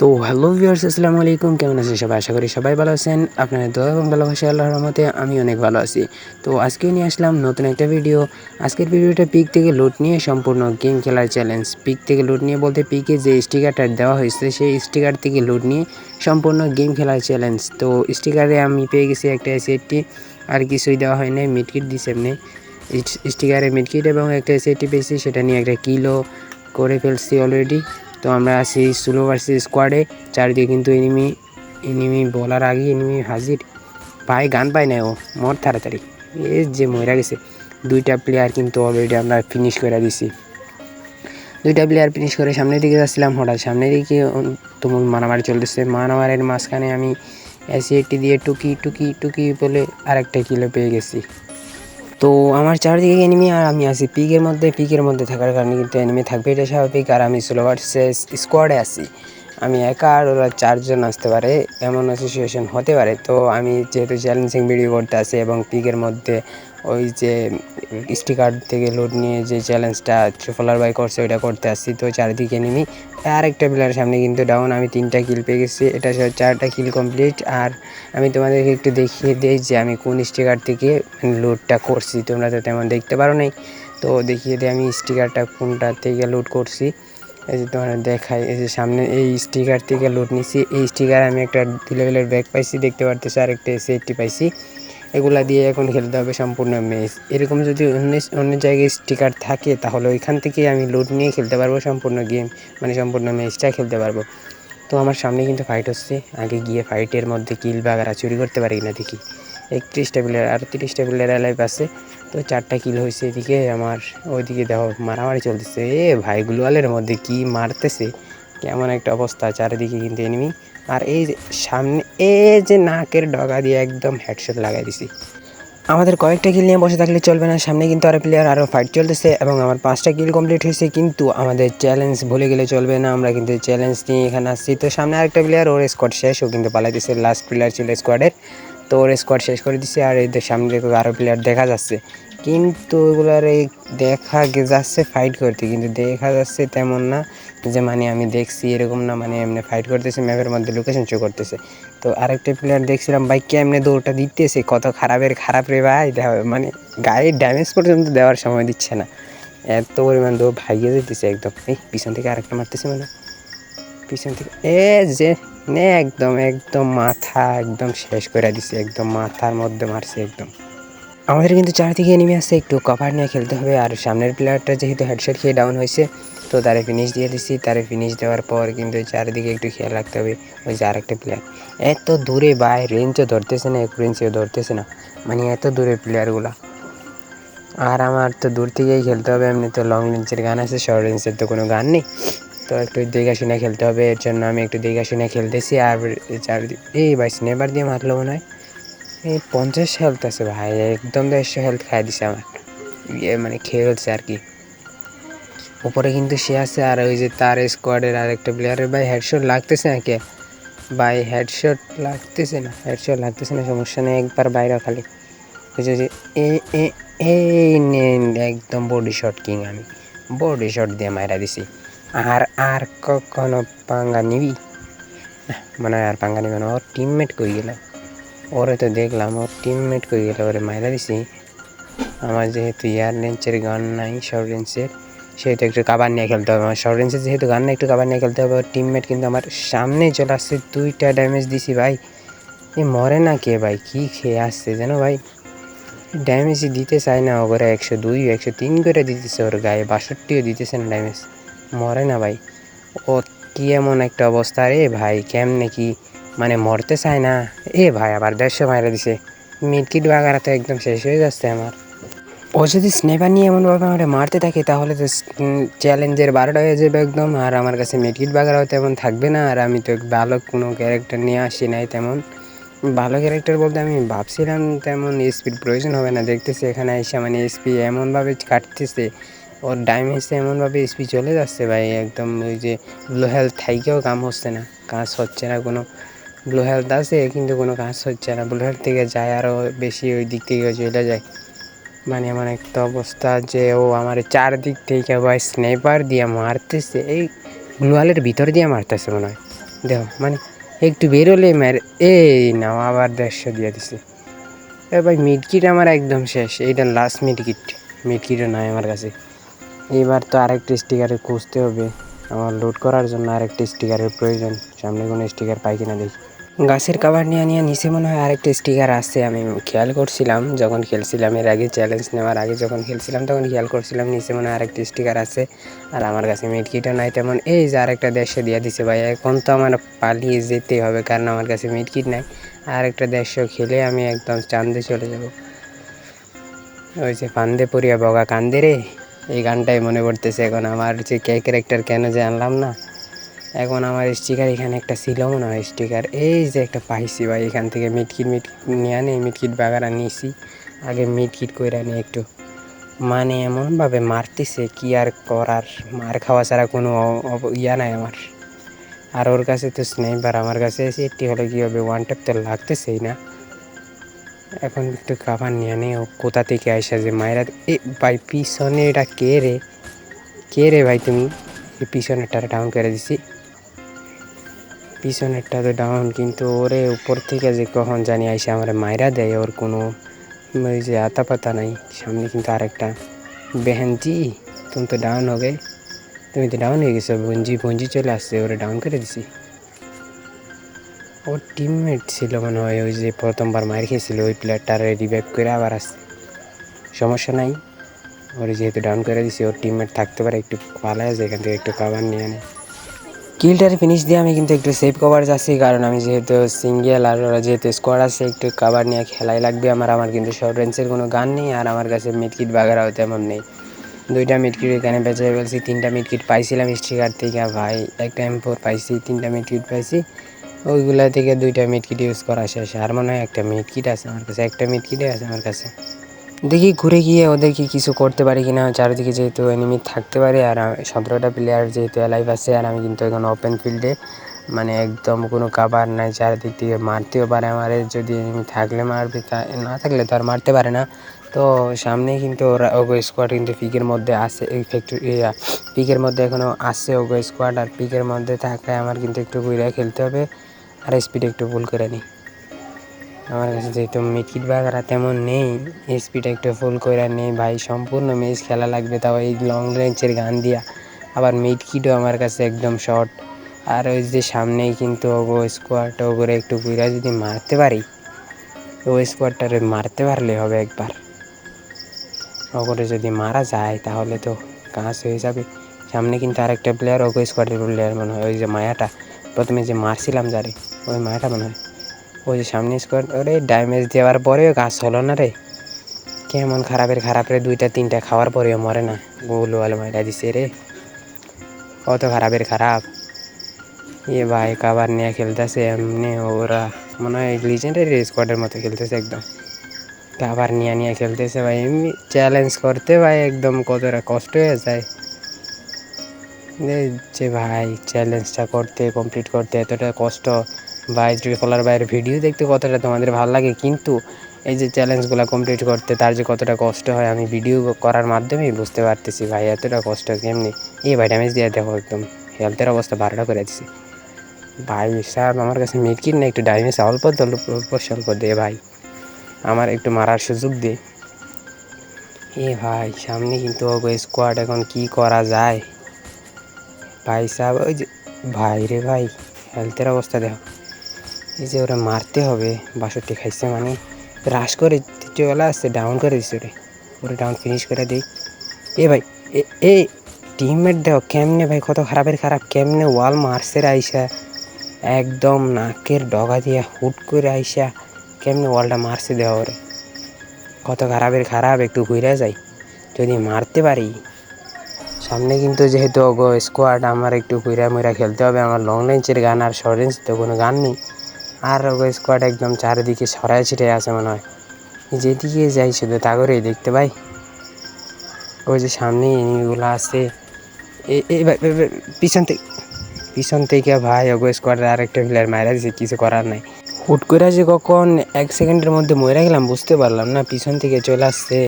তো hello viewers, আসসালামু আলাইকুম। কেমন আছেন সবাই? আশা করি সবাই ভালো আছেন। আপনাদের দোয়া এবং ভালোবাসা আল্লাহর রহমতে আমি অনেক ভালো আছি। তো আজকে নিয়ে আসলাম নতুন একটা ভিডিও। আজকের ভিডিওটা পিক থেকে লুট নিয়ে সম্পূর্ণ গেম খেলার চ্যালেঞ্জ পিক থেকে লুট নিয়ে বলতে পিকে যে স্টিকারটা দেওয়া হয়েছে, সেই স্টিকার থেকে লুট নিয়ে সম্পূর্ণ গেম খেলার চ্যালেঞ্জ তো স্টিকারে আমি পেয়ে গেছি একটা এসিটি আর কিছুই দেওয়া হয় নাই। মিটকিট দিছে এমনি। স্টিকারে মিটকিট এবং একটা এসিটি পেয়েছি। সেটা নিয়ে একটা কিলো করে ফেলছি অলরেডি তো আমরা আছি স্লো ভার্সেস স্কোয়াডে চারিদিকে কিন্তু এনিমি এনিমি বলার আগে এনিমি হাজির। ভাই, গান পায় না ও। মর তাড়াতাড়ি। এ যে মরা গেছে। দুইটা প্লেয়ার কিন্তু অলরেডি আমরা ফিনিশ করে দিছি। দুইটা প্লেয়ার ফিনিশ করে সামনের দিকে যাচ্ছিলাম হঠাৎ। সামনের দিকে তুমুল মারামারি চলতেছে। মারামারের মাঝখানে আমি এসি দিয়ে টুকি টুকি টুকি বলে আরেকটা কিলো পেয়ে গেছি। তো আমার চারদিকে এনিমি আর আমি আছি পিকের মধ্যে পিকের মধ্যে থাকার কারণে কিন্তু এনিমি থাকবে এটা স্বাভাবিক। আর আমি স্লো ভার্সেস স্কোয়াডে আছি। আমি একা আর ওরা চারজন আসতে পারে, এমন সিচুয়েশন হতে পারে। তো আমি যেহেতু চ্যালেঞ্জিং ভিডিও করতে আসি এবং পিকের মধ্যে ওই যে স্টিকার থেকে লোড নিয়ে যে চ্যালেঞ্জটা ট্রিপলার বাই করছে, ওইটা করতে আসছি তো চারিদিকে নেমি আর একটা প্লেয়ার সামনে কিন্তু ডাউন আমি তিনটা কিল পেয়ে গেছি। এটা চারটা কিল কমপ্লিট আর আমি তোমাদেরকে একটু দেখিয়ে দিই যে আমি কোন স্টিকার থেকে লোডটা করছি। তোমরা তো তেমন দেখতে পারো নাই। তো দেখিয়ে দিই আমি স্টিকারটা কোনটা থেকে লোড করছি। এই যে তোমার দেখাই, এই যে সামনে এই স্টিকার থেকে লোড নিছি। এই স্টিকার আমি একটা লেভেলের ব্যাগ পাইছি, দেখতে পারতেছি আর একটা সেফটি পাইছি। এগুলা দিয়ে এখন খেলতে হবে সম্পূর্ণ ম্যাচ এরকম যদি অন্য অন্য জায়গায় স্টিকার থাকে, তাহলে ওইখান থেকে আমি লোড নিয়ে খেলতে পারব সম্পূর্ণ গেম মানে সম্পূর্ণ ম্যাচটা খেলতে পারব। তো আমার সামনে কিন্তু ফাইট হচ্ছে। আগে গিয়ে ফাইটের মধ্যে কিল বাগারা চুরি করতে পারি না দেখি। একত্রিশটা প্লেয়ার আর তিরিশটা প্লেয়ার লাইভ আছে। তো চারটা কিল হয়েছে এদিকে, আমার ওইদিকে দেখো মারামারি চলতেছে। এ ভাই গ্লোয়ালের মধ্যে কি মারতেছে? কেমন একটা অবস্থা, চারিদিকে কিন্তু এনিমি আর এই যে সামনে, এ যে নাকের ডগা দিয়ে একদম হেডশট লাগাই দিছি। আমাদের কয়েকটা কিল নিয়ে বসে থাকলে চলবে না। সামনে কিন্তু আরও প্লেয়ার আরও ফাইট চলতেছে এবং আমার পাঁচটা কিল কমপ্লিট হয়েছে, কিন্তু আমাদের চ্যালেঞ্জ ভুলে গেলে চলবে না। আমরা কিন্তু চ্যালেঞ্জ নিয়ে এখানে আসছি। তো সামনে আরেকটা প্লেয়ার ওর স্কোয়াড শেষ, ও কিন্তু পালাই পালাইতেছে। লাস্ট প্লেয়ার ছিল স্কোয়াডের তো ওর স্কোয়াড শেষ করে দিচ্ছে আর এদের সামনে আরও প্লেয়ার দেখা যাচ্ছে। কিন্তু ওগুলার এই দেখা যাচ্ছে ফাইট করতে, কিন্তু দেখা যাচ্ছে তেমন না যে মানে আমি দেখছি এরকম না মানে এমনি ফাইট করতেছে ম্যাপের মধ্যে লোকেশন শো করতেছে। তো আরেকটা প্লেয়ার দেখছিলাম বাইক কেমনে দৌড়টা দিতেছে? কত খারাপের, খারাপ রে ভাই? মানে গায়ের ড্যামেজ পর্যন্ত দেওয়ার সময় দিচ্ছে না। এত পরিমাণ দৌড় ভাইয়ে যেতেছে একদম। এই, পিছন থেকে আরেকটা মারতেছে মানে পিছন থেকে এ যে একদম একদম মাথা একদম শেষ করে দিছে, একদম মাথার মধ্যে মারছে একদম। আমাদের কিন্তু চারদিকে এনিমি আছে, একটু কভার নিয়ে খেলতে হবে। আর সামনের প্লেয়ারটা যেহেতু হেডশট খেয়ে ডাউন হয়েছে, তো তারে ফিনিশ দিয়ে দিছি। তারে ফিনিশ দেওয়ার পর কিন্তু চারিদিকে একটু খেয়াল রাখতে হবে ওই যে আরেকটা প্লেয়ার এত দূরে বাই রেঞ্জও ধরতেছে না এক রেঞ্জও ধরতেছে না। মানে এত দূরে প্লেয়ারগুলা আর আমার তো দূর থেকেই খেলতে হবে, এমনি তো লং রেঞ্জের গান আছে শর্ট রেঞ্জের তো কোনো গান নেই। তো একটু দেখে শুনে খেলতে হবে, এর জন্য আমি একটু দেখে শুনে খেলতেছি আর চারদিকে এই ভাই স্নেবার দিয়ে মারলো মনে হয়। এই পঞ্চাশ হেলথ আছে ভাই, একদম দেড়শো হেলথ খাই দিছে আমার। ইয়ে মানে খেয়ে ফেলছে আর কি। উপরে কিন্তু সে আছে আর ওই যে তার স্কোয়াডের আরেকটা প্লেয়ারের ভাই হেডশট লাগতেছে না কে ভাই হেডশট লাগতেছে না হেডশট লাগতেছে না, সমস্যা নেই, একবার বাইরে খালি। ওই যে এই একদম বডি শট কিং আমি। বডি শট দিয়ে মারা দিছি। আর আর কখনো পাঙ্গা নিবি? মনে হয় আর পাঙ্গা নিবে না। ওর টিমমেট কই গেল? ওরে তো দেখলাম, ওর টিমমেট কই গেল? ওরে মাইরা দিছি। আমার যেহেতু ইয়ার রেঞ্চের গান নাই শর্ট রেঞ্চের সেহেতু একটু কাবার নিয়ে খেলতে হবে। আমার শর্ট রেঞ্চের যেহেতু গান না একটু কাবার নিয়ে খেলতে হবে। ওর টিমমেট কিন্তু আমার সামনে চলে আসছে। দুইটা ড্যামেজ দিছি ভাই। এ মরে না কে ভাই? কী খেয়ে আসছে যেন ভাই? ড্যামেজই দিতে চায় না ওরা একশো দুই, একশো তিন করে দিতেছে ওর গায়ে। বাষট্টিও দিতেছে না ড্যামেজ মরে না ভাই। ও কি এমন একটা অবস্থা রে ভাই, কেমনে কি মানে মরতে চায় না। এ ভাই, আবার দেড়শো মাইরা দিছে। মিটকিট বাগারা তো একদম শেষ হয়ে যাচ্ছে আমার। ও যদি স্নেপার নিয়ে এমনভাবে আমার মারতে থাকে, তাহলে তো চ্যালেঞ্জের বারোটা হয়ে যাবে একদম। আর আমার কাছে মিটকিট বাগারাও তেমন থাকবে না, আর আমি তো ভালো কোনো ক্যারেক্টার নিয়ে আসি নাই তেমন। ভালো ক্যারেক্টার বলতে আমি ভাবছিলাম তেমন স্পিড প্রয়োজন হবে না। দেখতেছি এখানে এসে মানে এসপি এমনভাবে কাটতেছে ওর ডাইমেজে এমনভাবে স্পি চলে যাচ্ছে ভাই, একদম ওই যে ব্লো হেলথ থাইকেও কাম হচ্ছে না। কাজ হচ্ছে না, কোনো ব্লু হেলথ আছে, কিন্তু কোনো কাজ হচ্ছে না। ব্লু হেলথ থেকে যায় আরও বেশি ওই দিক থেকে চলে যায়। মানে এমন একটা অবস্থা যে ও আমার চারদিক থেকে ভাই স্নেপার দিয়ে মারতেছে। এই গ্লোয়ালের ভিতর দিয়ে মারতেছে মনে হয়। দেখো মানে একটু বেরোলে মেরে, এই নাও আবার দেড়শো দিয়ে দিছে। এ ভাই মিডকিট আমার একদম শেষ, এইটা লাস্ট মিডকিট মিডকিটও নাই আমার কাছে। এবার তো আরেকটি স্টিকারে খুঁজতে হবে। আমার লোড করার জন্য আরেকটি স্টিকারের প্রয়োজন। সামনে কোনো স্টিকার পাই কিনা দেখি। গাছের কাবার নিয়ে নিয়ে নিচে মনে হয় আরেকটা স্টিকার আছে। আমি খেয়াল করছিলাম যখন খেলছিলাম, এর আগে চ্যালেঞ্জ নেওয়ার আগে যখন খেলছিলাম, তখন খেয়াল করছিলাম নিচে মনে হয় আরেকটা স্টিকার আছে। আর আমার কাছে মিটকিটও নাই তেমন। এই যে আরেকটা দেড়শো দিয়ে দিছে ভাই, এখন তো আমার পালিয়ে যেতে হবে, কারণ আমার কাছে মিটকিট নাই। আর একটা দেড়শো খেলে আমি একদম চান্দে চলে যাব। ওই যে ফান্দে পড়িয়া বগা কান্দে রে। এই গানটাই মনে পড়তেছে। এখন আমার যে কে ক্যারেক্টার কেন যে আনলাম না, এখন আমার স্টিকার এখানে একটা ছিল মনে হয় স্টিকার এই যে একটা পাইছি ভাই, এখান থেকে মিটকিট মিটকিট নিয়ে আনি, মিটকিট বাগারা নিয়েছি আগে মিটকিট কইরা নিয়ে একটু মানে এমনভাবে মারতেছে, কি আর করার? মার খাওয়া ছাড়া কোনো ইয়া নাই আমার। আর ওর কাছে তো স্নাইপার আমার কাছে এসে একটি হলে কী হবে ওয়ান ট্যাপ তো লাগতেছেই না। এখন একটু খাবার নিয়ে নে, ও কোথা থেকে আইসা যে মায়েরা এ ভাই, পিছনে এটা কে রে? কে রে ভাই তুমি? এই পিছনেরটা ডাউন করে দিছি। পিছনেরটা তো ডাউন কিন্তু ওরে উপর থেকে যে কখন জানি আইসে আমার মায়েরা দেয়, ওর কোনো ওই যে আতা পাতা নাই। সামনে কিন্তু আরেকটা বেহেনজি, তুমি তো ডাউন হবে। তুমি তো ডাউন হয়ে গেছো, বঞ্জি বঞ্জি চলে আসছে, ওরে ডাউন করে দিছি। ওর টিমমেট ছিল মনে হয়, ওই যে প্রথমবার মার খেয়েছিল, ওই প্লেয়ারটারে রিভাইভ করে আবার আসছে। সমস্যা নাই, ওরে যেহেতু ডাউন করে দিছি, ওর টিমমেট থাকতে পারে, একটু পালায় যায়, এখান থেকে একটু কাভার নিয়ে আনে কিলটার ফিনিশ দিয়ে আমি কিন্তু একটু সেফ কভার যাচ্ছি, কারণ আমি যেহেতু সিঙ্গেল আর ওরা যেহেতু স্কোয়াড আছে, একটু কাভার নিয়ে খেলাই লাগবে আমার আমার কিন্তু শর্ট রেঞ্জের কোনো গান নেই, আর আমার কাছে মিডকিট বাগেরাও তেমন নেই। দুইটা মিটকিট এখানে বেঁচে ফেলছি, তিনটা মিডকিট পাইছিলাম স্টিকার থেকে, ভাই একটা এম ফোর পাইছি, তিনটা মিডকিট পাইছি। ওইগুলা থেকে দুইটা মিটকিট ইউজ করা শেষ। আর মনে হয় একটা মিটকিট আছে আমার কাছে, একটা মিডকিটই আছে আমার কাছে। দেখি ঘুরে গিয়ে ওদেরকে কিছু করতে পারি কিনা, চারিদিকে যেহেতু এনিমি থাকতে পারে আর সতেরোটা প্লেয়ার যেহেতু লাইভ আছে আর আমি কিন্তু এখন ওপেন ফিল্ডে মানে একদম কোনো কাবার নাই, চারিদিক থেকে মারতেও পারে আমার, যদি এনিমি থাকলে মারবে, তা না থাকলে তো আর মারতে পারে না। তো সামনে কিন্তু ওরা, ওগো স্কোয়াড কিন্তু পিকের মধ্যে আছে, এই ফ্যাক্টরি পিকের মধ্যে এখনও আছে ওগো স্কোয়াড আর পিকের মধ্যে থাকায় আমার কিন্তু একটু ঘুরে খেলতে হবে। আর স্পিড একটু ভুল করে নিই আমার কাছে যেহেতু মিটকিট বাগারা তেমন নেই স্পিড একটু ফুল করে নেই ভাই, সম্পূর্ণ ম্যাচ খেলা লাগবে তাও এই লং রেঞ্জের গান দিয়া। আবার মিটকিটও আমার কাছে একদম শর্ট আর ওই যে সামনেই কিন্তু ওগো স্কোয়াড ওগরে একটু বুড়া যদি মারতে পারি ও স্কোয়াডটারে মারতে পারলে হবে একবার। ওগরে যদি মারা যায় তাহলে তো কাজ হয়ে যাবে। সামনে কিন্তু আরেকটা প্লেয়ার ওগো স্কোয়াডের প্লেয়ার মনে হয়, ওই যে মায়াটা। প্রথমে যে মারছিলাম যারে ওই মায়াটা মনে হয়। ওই যে সামনে স্কোয়ার ওরে ড্যামেজ দেওয়ার পরেও গাছ হলো না রে। কেমন খারাপের খারাপ রে, দুইটা তিনটা খাওয়ার পরেও মরে না। গোল ওয়াল মাইরা দিছে রে। কত খারাপের খারাপ। এ ভাই কাবার নিয়ে খেলতেছে এমনি ওরা। মনে হয় লিজেন্ডারি স্কোয়াডের মতো খেলতেছে একদম। কাবার নিয়ে নিয়ে খেলতেছে ভাই, এমনি চ্যালেঞ্জ করতে ভাই একদম কতটা কষ্ট হয়ে যায়। যে ভাই চ্যালেঞ্জটা করতে কমপ্লিট করতে এতটা কষ্ট, ভাই ফলার বাইরের ভিডিও দেখতে কতটা তোমাদের ভালো লাগে, কিন্তু এই যে চ্যালেঞ্জগুলো কমপ্লিট করতে তার যে কতটা কষ্ট হয়, আমি ভিডিও করার মাধ্যমেই বুঝতে পারতেছি ভাই, এতটা কষ্ট কেমনি? এই ভাই ড্যামেজ দিয়ে দেখো একদম হেলথের অবস্থা বারোটা করে দিছি। ভাই, সাহেব, আমার কাছে মিটকিট না একটু ডাইমেজ অল্প অল্প স্বল্প দে ভাই। আমার একটু মারার সুযোগ দে। এ ভাই, সামনে কিন্তু স্কোয়াড এখন কি করা যায়? ভাই সাহেব, ওই যে, ভাই রে ভাই হেলথের অবস্থা দেখো। এই যে ওরা মারতে হবে, বাষট্টি খাইছে মানে। রাশ করে তৃতীয়বেলা আসছে ডাউন করে দিচ্ছে ওরে। ওরে ডাউন ফিনিশ করে দিই। এ ভাই, এ টিমমেট দেখো কেমনে ভাই, কত খারাপের খারাপ, কেমনে ওয়াল মারছে আইসা। একদম নাকের ডগা দিয়ে হুট করে আইসা, কেমনে ওয়ালটা মারছে দেওয়া ওরে। কত খারাপের খারাপ, একটু ঘুরে যাই। যদি মারতে পারি সামনে কিন্তু যেহেতু ওগো স্কোয়াড আমার একটু কুইরা মুরা খেলতে হবে, আমার লং রেঞ্জের গান আর শর্ট রেঞ্জ তো কোনো গান নেই। আর ওগো স্কোয়াড একদম চারিদিকে ছড়ায় ছিটে আছে মনে হয়। যেদিকে যাই শুধু তা করেই দেখতে পাই। ওই যে সামনে এনিমিগুলো আছে। পিছন থেকে পিছন থেকে ভাই ওগো স্কোয়াডের আরেকটা প্লেয়ার মারা দিছে, কিছু করার নাই। হুট করে যে কখন এক সেকেন্ডের মধ্যে মরে গেলাম, বুঝতে পারলাম না, পিছন থেকে চলে আসছে।